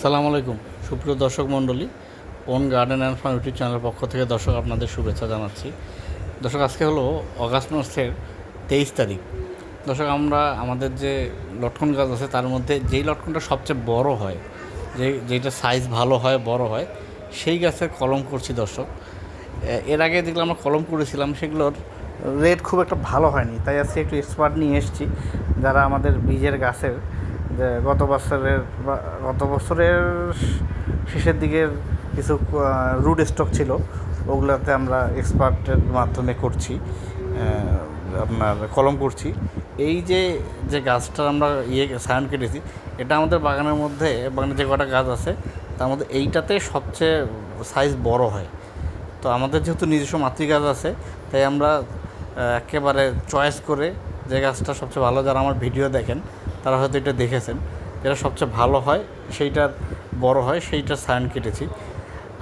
সালাম আলাইকুম। সুপ্রিয় দর্শক মণ্ডলী, own garden and farm YouTube চ্যানেলের পক্ষ থেকে দর্শক আপনাদের শুভেচ্ছা জানাচ্ছি। দর্শক, আজকে হলো অগাস্ট মাসের তেইশ তারিখ। দর্শক, আমরা আমাদের যে লটকন গাছ আছে, তার মধ্যে যেই লটকনটা সবচেয়ে বড় হয়, যে যেটা সাইজ ভালো হয়, বড় হয়, সেই গাছের কলম করছি দর্শক। এর আগে যেগুলো আমরা কলম করেছিলাম, সেগুলোর রেট খুব একটা ভালো হয়নি। তাই আজকে একটু এক্সপার্ট নিয়ে এসেছি, যারা আমাদের বীজের গাছের যে গত বছরের গত বছরের শেষের দিকের কিছু রুট স্টক ছিল, ওগুলোতে আমরা এক্সপার্টের মাধ্যমে করছি আপনার কলম করছি। এই যে যে গাছটার আমরা ইয়ে সায়ন কেটেছি, এটা আমাদের বাগানের মধ্যে, বাগানে যে কটা গাছ আছে, তার মধ্যে এইটাতে সবচেয়ে সাইজ বড় হয়। তো আমাদের যেহেতু নিজস্ব মাতৃগাছ আছে, তাই আমরা একেবারে চয়েস করে যে গাছটা সবচেয়ে ভালো, যারা আমার ভিডিও দেখেন তারা হয়তো এটা দেখেছেন। যেটা সবচেয়ে ভালো হয় সেইটার বড় হয় সেইটার সায়ন কেটেছি।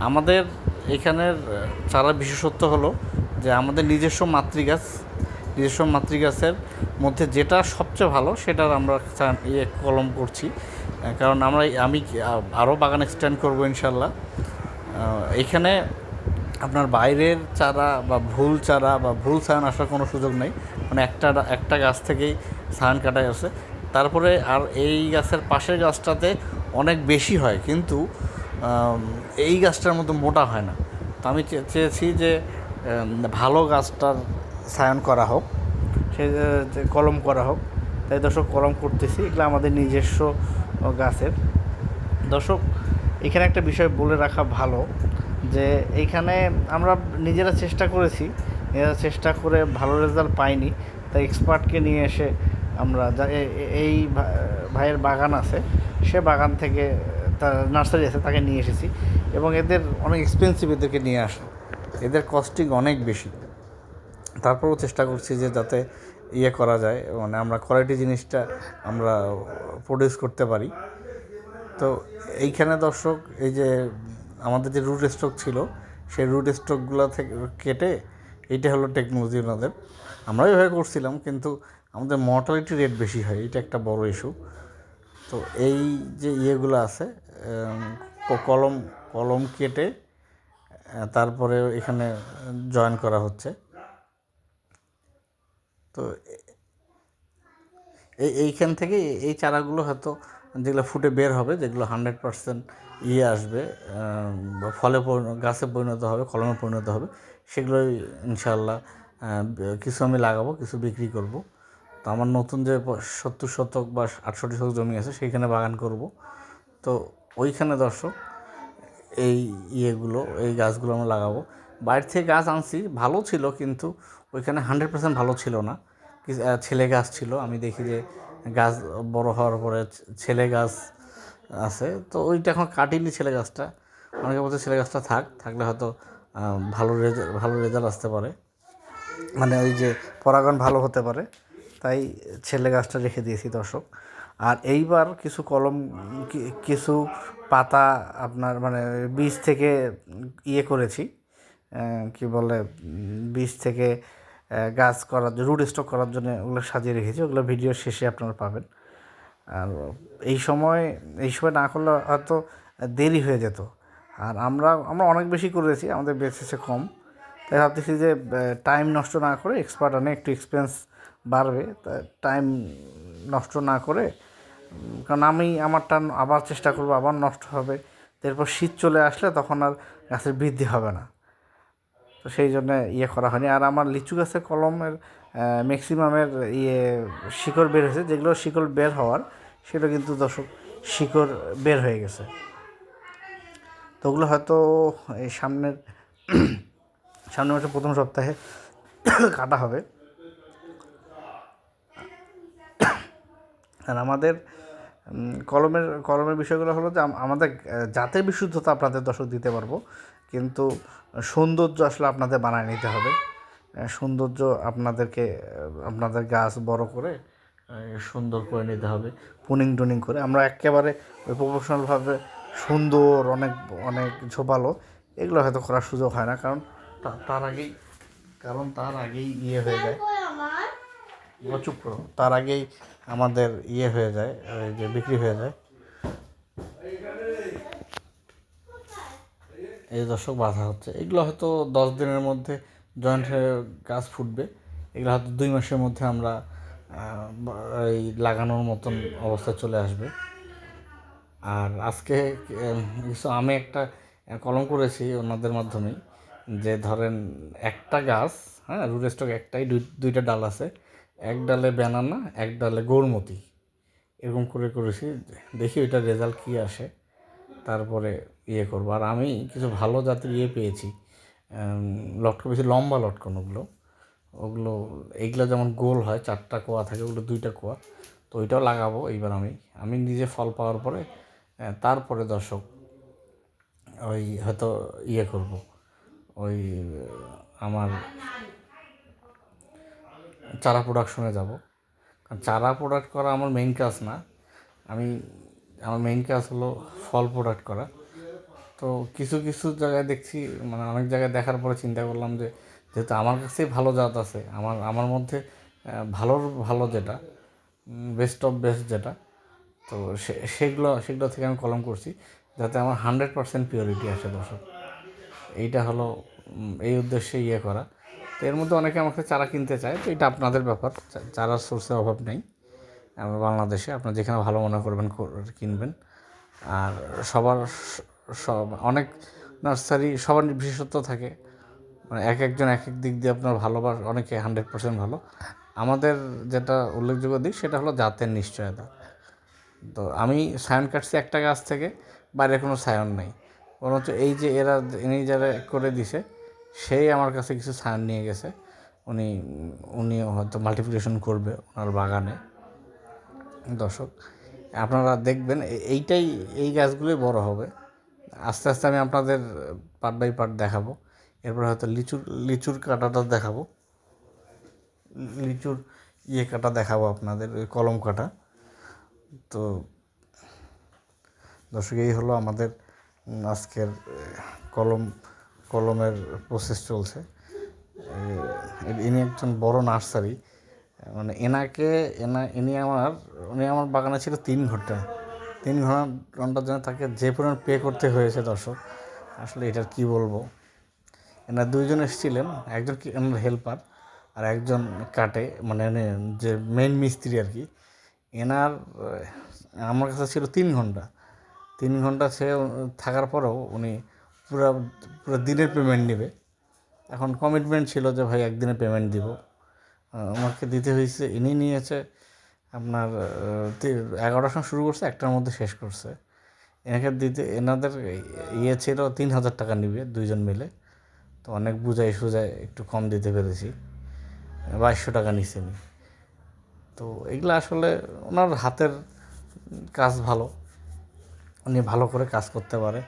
আমাদের এখানের চারা বিশেষত্ব হলো যে আমাদের নিজস্ব মাতৃগাছ নিজস্ব মাতৃগাছের মধ্যে যেটা সবচেয়ে ভালো সেটার আমরা ইয়ে কলম করছি। কারণ আমরা আমি আরও বাগান এক্সটেন্ড করব ইনশাল্লাহ আহ, এইখানে আপনার বাইরের চারা বা ভুল চারা বা ভুল সায়ন আসার কোনো সুযোগ নেই। মানে একটা একটা গাছ থেকেই সায়ন কাটা গেছে। তারপরে আর এই গাছের পাশের গাছটাতে অনেক বেশি হয়, কিন্তু এই গাছটার মতো মোটা হয় না। তো আমি চেয়েছি যে ভালো গাছটার সায়ন করা হোক, সে কলম করা হোক। তাই দর্শক, কলম করতেছি, এগুলো আমাদের নিজস্ব গাছের। দর্শক, এখানে একটা বিষয় বলে রাখা ভালো, যে এইখানে আমরা নিজেরা চেষ্টা করেছি, নিজেরা চেষ্টা করে ভালো রেজাল্ট পাইনি, তাই এক্সপার্টকে নিয়ে এসে আমরা এই ভাইয়ের বাগান আছে। সে বাগান থেকে তার নার্সারি আছে, তাকে নিয়ে এসেছি। এবং এদের অনেক এক্সপেন্সিভ এদেরকে নিয়ে আসা। এদের কস্টিং অনেক বেশি। তারপরেও চেষ্টা করছি যে যাতে ইয়ে করা যায় মানে আমরা কোয়ালিটি জিনিসটা আমরা প্রডিউস করতে পারি। তো এইখানে দর্শক, এই যে আমাদের যে রুট স্টক ছিল, সেই রুট স্টকগুলো থেকে কেটে, এইটা হলো টেকনোলজি ওনাদের। আমরা এভাবে করছিলাম, কিন্তু আমাদের মর্টালিটি রেট বেশি হয়, এটা একটা বড় ইস্যু তো এই যে ইয়েগুলো আছে কলম কলম কেটে তারপরে এখানে জয়েন করা হচ্ছে। তো এই এইখান থেকে এই চারাগুলো হয়তো যেগুলো ফুটে বের হবে, যেগুলো হান্ড্রেড পার্সেন্ট ইয়ে আসবে বা ফলে গাছে পরিণত হবে, কলমে পরিণত হবে, সেগুলোই ইনশাল্লাহ কিছু আমি লাগাবো, কিছু বিক্রি করব। তো আমার নতুন যে সত্তর শতক বা আটষট্টি শতক জমি আছে, সেইখানে বাগান করব। তো ওইখানে দর্শক, এই ইয়েগুলো, এই গাছগুলো আমরা লাগাবো। বাইরে থেকে গাছ আনছি, ভালো ছিল কিন্তু ওইখানে হান্ড্রেড পার্সেন্ট ভালো ছিল না। ছেলে গাছ ছিল, আমি দেখি যে গাছ বড় হওয়ার পরে ছেলে গাছ আছে। তো ওইটা এখন কাটিনি ছেলে গাছটা। অনেকে বলছে ছেলে গাছটা থাক, থাকলে হয়তো ভালো রেজাল্ট ভালো রেজাল্ট আসতে পারে। মানে ওই যে পরাগণ ভালো হতে পারে। তাই ছেলে গাছটা রেখে দিয়েছি দর্শক। আর এইবার কিছু কলম কিছু পাতা আপনার মানে বীজ থেকে ইয়ে করেছি কি বলে, বীজ থেকে গাছ করার জন্য, রুট স্টক করার জন্য ওগুলো সাজিয়ে রেখেছি, ওগুলো ভিডিও শেষে আপনারা পাবেন। আর এই সময় এই সময় না করলে হয়তো দেরি হয়ে যেত। আর আমরা আমরা অনেক বেশি করেছি, আমাদের বেসিসে কম। তাই ভাবতেছি যে টাইম নষ্ট না করে এক্সপার্ট আনে, একটু এক্সপেন্স বাড়বে টাইম নষ্ট না করে, কারণ আমি আমারটা আবার চেষ্টা করব, আবার নষ্ট হবে। এরপর শীত চলে আসলে তখন আর গাছের বৃদ্ধি হবে না। তো সেই জন্য ইয়ে করা হয়নি। আর আমার লিচু গাছের কলমের ম্যাক্সিমামের ইয়ে শিকড় বের হয়েছে, যেগুলো শিকড় বের হওয়ার, সেটা কিন্তু দর্শক শিকড় বের হয়ে গেছে। তো ওগুলো হয়তো এই সামনের সামনের মাসে প্রথম সপ্তাহে কাটা হবে। আর আমাদের কলমের কলমের বিষয়গুলো হলো যে আমাদের জাতের বিশুদ্ধতা আপনাদের দর্শক দিতে পারব। কিন্তু সৌন্দর্য আসলে আপনাদের বানায় নিতে হবে। সৌন্দর্য আপনাদেরকে আপনাদের গাছ বড় করে সুন্দর করে নিতে হবে, পুনিং টুনিং করে। আমরা একেবারে প্রফেশনালভাবে সুন্দর, অনেক অনেক ঝোপালো, এগুলো হয়তো করার সুযোগ হয় না। কারণ তার আগেই, কারণ তার আগেই ইয়ে হয়ে যায়। চুপ করো। তার আগেই আমাদের ইয়ে হয়ে যায় যে বিক্রি হয়ে যায়। এই দর্শক বাঁধা হচ্ছে। এগুলো হয়তো দশ দিনের মধ্যে জয়েন্ট গাছ ফুটবে। এগুলো হয়তো দুই মাসের মধ্যে আমরা এই লাগানোর মতন অবস্থায় চলে আসবে। আর আজকে, কিছু আমি একটা কলম করেছি ওনাদের মাধ্যমেই, যে ধরেন একটা গাছ হ্যাঁ রুট স্টক একটাই, দুই- দুইটা ডাল আছে। এক ডালে ব্যানানা এক ডালে গৌরমতি এরকম করে করেছি, দেখি ওইটার রেজাল্ট কী আসে। তারপরে ইয়ে করব। আর আমি কিছু ভালো জাতের ইয়ে পেয়েছি লটকন বেশি লম্বা লটকন ওগুলো। ওগুলো, এইগুলো যেমন গোল হয়, চারটা কোয়া থাকে, ওগুলো দুইটা কোয়া। তো ওইটাও লাগাবো এইবার আমি। আমি নিজে ফল পাওয়ার পরে তারপরে দর্শক ওই হয়তো ইয়ে করব। ওই, আমার চারা প্রোডাকশনে যাব। কারণ চারা প্রোডাক্ট করা আমার মেইন কাজ না। আমি, আমার মেইন কাজ হলো ফল প্রোডাক্ট করা। তো কিছু কিছু জায়গায় দেখছি মানে অনেক জায়গায় দেখার পরে চিন্তা করলাম যে, যেহেতু আমার কাছেই ভালো জাত আছে, আমার আমার মধ্যে ভালোর ভালো যেটা বেস্ট অফ বেস্ট যেটা, তো সেগুলো সেগুলো থেকে আমি কলম করছি, যাতে আমার হান্ড্রেড পার্সেন্ট পিওরিটি আসে দর্শক। এইটা হলো এই উদ্দেশ্যে ইয়ে করা। তো এর মধ্যে অনেকে আমাকে চারা কিনতে চায়, তো এটা আপনাদের ব্যাপার। চারার সোর্সের অভাব নেই। আমরা বাংলাদেশে, আপনার যেখানে ভালো মনে করবেন কিনবেন। আর সবার সব, অনেক নার্সারি, সবার বিশেষত্ব থাকে। মানে এক একজন এক এক দিক দিয়ে আপনার ভালোবাস অনেকে হান্ড্রেড পার্সেন্ট ভালো। আমাদের যেটা উল্লেখযোগ্য দিক, সেটা হলো জাতের নিশ্চয়তা। তো আমি সায়ন কাটছি একটা গাছ থেকে, বাইরে কোনো সায়ন নেই। বরঞ্চ এই যে এরা ইনি যারা করে দিছে সেই আমার কাছে কিছু সায়ন নিয়ে গেছে। উনি উনি হয়তো মাল্টিপ্লিকেশন করবে ওনার বাগানে। দর্শক, আপনারা দেখবেন এইটাই, এই গাছগুলোই বড় হবে। আস্তে আস্তে আমি আপনাদের পার্ট বাই পার্ট দেখাবো। এরপর হয়তো লিচুর লিচুর কাটাটা দেখাবো। লিচুর ইয়ে কাটা দেখাবো আপনাদের, ওই কলম কাটা। তো, দর্শক, এই হলো আমাদের আজকের কলম কলমের প্রসেস চলছে। ইনি একজন বড় নার্সারি। মানে এনাকে, এনা, ইনি আমার, উনি আমার বাগানে ছিল তিন ঘণ্টা। তিন ঘণ্টা ঘণ্টার জন্য তাকে যে পরিমাণ পে করতে হয়েছে দর্শক, আসলে এটার কি বলব? এনার দুইজন এসেছিলেন, একজন এনার হেল্পার আর একজন কাটে মানে যে মেন মিস্ত্রি আর কি। এনার, আমার কাছে ছিল তিন ঘণ্টা। তিন ঘণ্টা সে থাকার পরেও উনি পুরো পুরো দিনের পেমেন্ট নেবে। এখন কমিটমেন্ট ছিল যে, ভাই, একদিনে পেমেন্ট দিব। আমাকে দিতে হয়েছে, ইনি নিয়েছে। আপনার এগারোটার সময় শুরু করছে, একটার মধ্যে শেষ করছে। এনাকে দিতে, এনাদের ইয়ে ছিল, তিন হাজার টাকা নিবে, দুইজন মিলে। তো অনেক বুঝাই সুজাই একটু কম দিতে পেরেছি। বাইশশো টাকা নিচ্ছে নি তো এগুলো আসলে ওনার হাতের কাজ ভালো। উনি ভালো করে কাজ করতে পারে।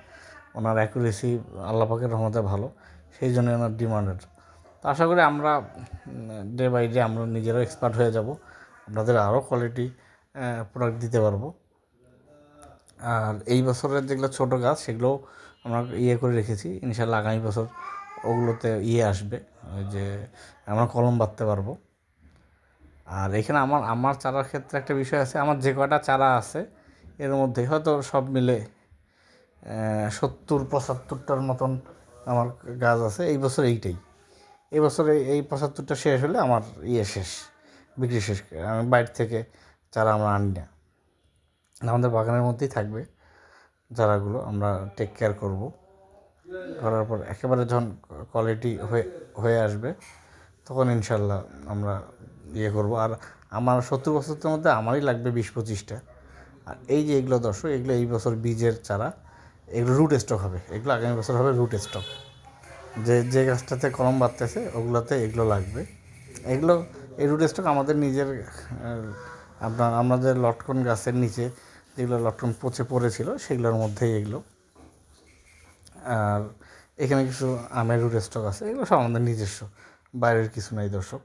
ওনার অ্যাকুরেসি আল্লাপাকের রহমতে ভালো, সেই জন্য ওনার ডিমান্ডেড তো আশা করি আমরা ডে বাই ডে আমরা নিজেরাও এক্সপার্ট হয়ে যাব, আপনাদের আরও কোয়ালিটি প্রোডাক্ট দিতে পারব। আর এই বছরের যেগুলো ছোটো গাছ সেগুলোও আমরা ইয়ে করে রেখেছি ইনশাল্লাহ আগামী বছর ওগুলোতে ইয়ে আসবে যে আমরা কলম বাঁধতে পারব। আর এখানে আমার আমার চারার ক্ষেত্রে একটা বিষয় আছে, আমার যে কয়টা চারা আছে, এর মধ্যে হয়তো সব মিলে সত্তর, পঁচাত্তরটার মতন আমার গাছ আছে। এই বছর এইটাই। এই বছরে এই পঁচাত্তরটা শেষ হলে আমার ইয়ে শেষ, বিক্রি শেষ। আমি বাইরে থেকে চারা আমরা আনি না। আমাদের বাগানের মধ্যেই থাকবে চারাগুলো, আমরা টেক কেয়ার করব। করার পর একেবারে যখন কোয়ালিটি হয়ে হয়ে আসবে, তখন ইনশাল্লাহ আমরা ইয়ে করব। আর আমার সত্তর বছরের মধ্যে আমারই লাগবে বিশ, পঁচিশটা। আর এই যে এগুলো দর্শক, এগুলো এই বছর বীজের চারা এগুলো রুট স্টক হবে। এগুলো আগামী বছর হবে রুট স্টক যে যে গাছটাতে কলম বাড়তেছে ওগুলোতে এগুলো লাগবে। এগুলো, এই রুট স্টক আমাদের নিজের আপনার আমাদের লটকন গাছের নিচে যেগুলো লটকন পচে পড়েছিল, সেগুলোর মধ্যেই এগুলো। আর এখানে কিছু আমের রুট স্টক আছে, এগুলো সব আমাদের নিজস্ব, বাইরের কিছু নাই দর্শক।